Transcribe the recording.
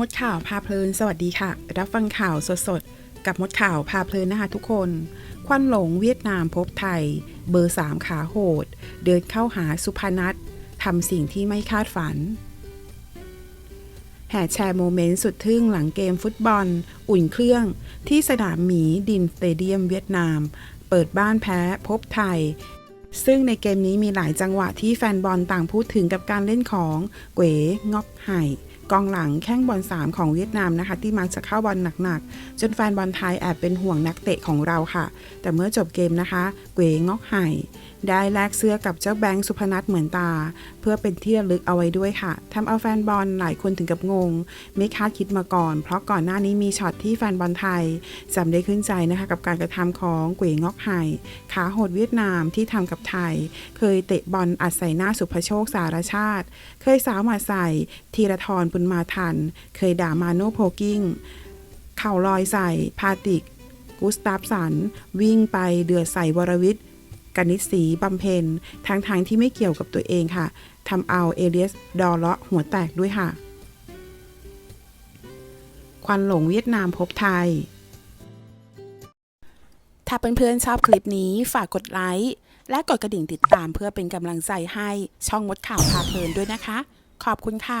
มดข่าวพาเพลิน สวัสดีค่ะ รับฟังข่าวสดๆ กับมดข่าวพาเพลินนะคะทุกคน ควันหลงเวียดนามพบไทย เบอร์ 3 ขาโหด เดินเข้าหาสุพนัททำสิ่งที่ไม่คาดฝัน แห่แชร์โมเมนต์สุดทึ่งหลังเกมฟุตบอล อุ่นเครื่อง ที่สนามหมีดินสเตเดียมเวียดนาม เปิดบ้านแพ้พบไทยซึ่งในเกมนี้มีหลายจังหวะที่แฟนบอลต่างพูดถึงกับการเล่นของเก๋งอกไห่ กองหลังแข้งบอล3ของเวียดนามนะคะ ที่มักจะเข้าบอลหนักๆ จนแฟนบอลไทยแอบเป็นห่วงนักเตะของเราค่ะ แต่เมื่อจบเกมนะคะ เก๋งอกไห่ได้แลกเสื้อกับเจ้าแบงค์สุพนัทเหมือนตา เพื่อเป็นที่ระลึกเอาไว้ด้วยค่ะทำเอาแฟนบอลหลายคนถึงกับงง ไม่คาดคิดมาก่อน เพราะก่อนหน้านี้มีช็อตที่แฟนบอลไทยจำได้ขึ้นใจนะคะกับการกระทำของเก๋งอกไห่ขาโหดเวียดนามที่ทำกับไทย เคยเตะบอลอัดใส่หน้าสุภโชคสารชาติ เคยสาวหมาใส่ธีรทรบุญมาทัน เคยด่ามาโนโพกิ้ง เข่าลอยใส่ พาติก กุสตาฟสัน วิ่งไปเดือดใส่วรวิทย์กนิษฐีบำเพ็ญทางทางที่ไม่เกี่ยวกับตัวเองค่ะทำเอาเอเลียสดอเลาะหัวแตกด้วยค่ะ ควันหลงเวียดนามพบไทย ถ้าเพื่อนๆชอบคลิปนี้ฝากกดไลค์ และกดกระดิ่งติดตามเพื่อเป็นกำลังใจให้ช่องมดข่าวพาเพลินด้วยนะคะ ขอบคุณค่ะ